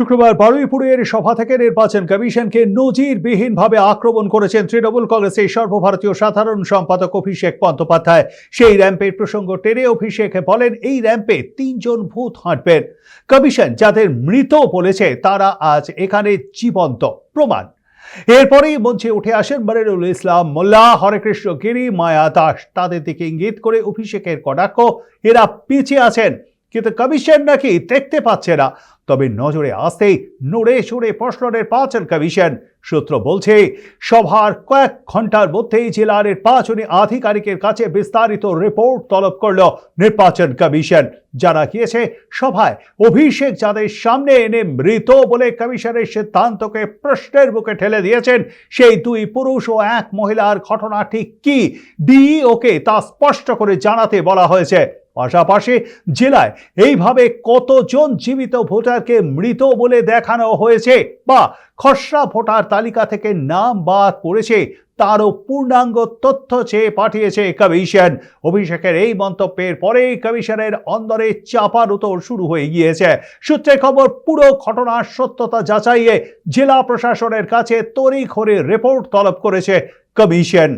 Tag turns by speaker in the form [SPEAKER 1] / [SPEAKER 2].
[SPEAKER 1] শুক্রবার বারুইপুরের সভা থেকে নির্বাচন কমিশনকে নজিরবিহীনভাবে আক্রমণ করেছেন তৃণমূল কংগ্রেসের সর্বভারতীয় সাধারণ সম্পাদক অভিষেক বন্দ্যোপাধ্যায়। সেই র্যাম্পের প্রসঙ্গ টেনে অভিষেক বলেন, এই র্যাম্পে তিনজন ভূত হাঁটবেন। কমিশন যাদের মৃত বলেছে, তারা আজ এখানে জীবন্ত। প্রমাণ। এরপরেই মঞ্চে উঠে আসেন মনিরুল ইসলাম, মোল্লা, হরেকৃষ্ণ গিরি, মায়া দাস। তাদের দিকে ইঙ্গিত করে অভিষেকের কটাক্ষ। এরা পিছিয়ে আছেন। কিন্তু কমিশন নাকি দেখতে পাচ্ছে না। তবে নজরে আসতেই নড়ে চড়ে প্রশ্নের পাচ্ছেন কমিশন সূত্র বলছে, সভার কয়েক ঘণ্টার মধ্যেই জেলার নির্বাচনী আধিকারিকের কাছে বিস্তারিত রিপোর্ট তলব করল নির্বাচন কমিশন। জানা গিয়েছে, সভায় অভিষেক যাদের সামনে এনে মৃত বলে কমিশনের সিদ্ধান্তকে প্রশ্নের বুকে ঠেলে দিয়েছেন, সেই দুই পুরুষ ও এক মহিলার ঘটনা ঠিক কি? ডিইওকে তা স্পষ্ট করে জানাতে বলা হয়েছে। পাশাপাশি জেলায় এইভাবে কতজন জীবিত ভোটারকে মৃত বলে দেখানো হয়েছে বা খসড়া ভোটার তালিকা থেকে নাম বাদ পড়েছে, তারও পূর্ণাঙ্গ তথ্য চেয়ে পাঠিয়েছে কমিশন। অভিষেকের এই মন্তব্যের পরেই কমিশনের অন্দরে চাপার উতর শুরু হয়ে গিয়েছে। সূত্রে খবর, পুরো ঘটনার সত্যতা যাচাইয়ে জেলা প্রশাসনের কাছে তড়িঘড়ি রিপোর্ট তলব করেছে কমিশন।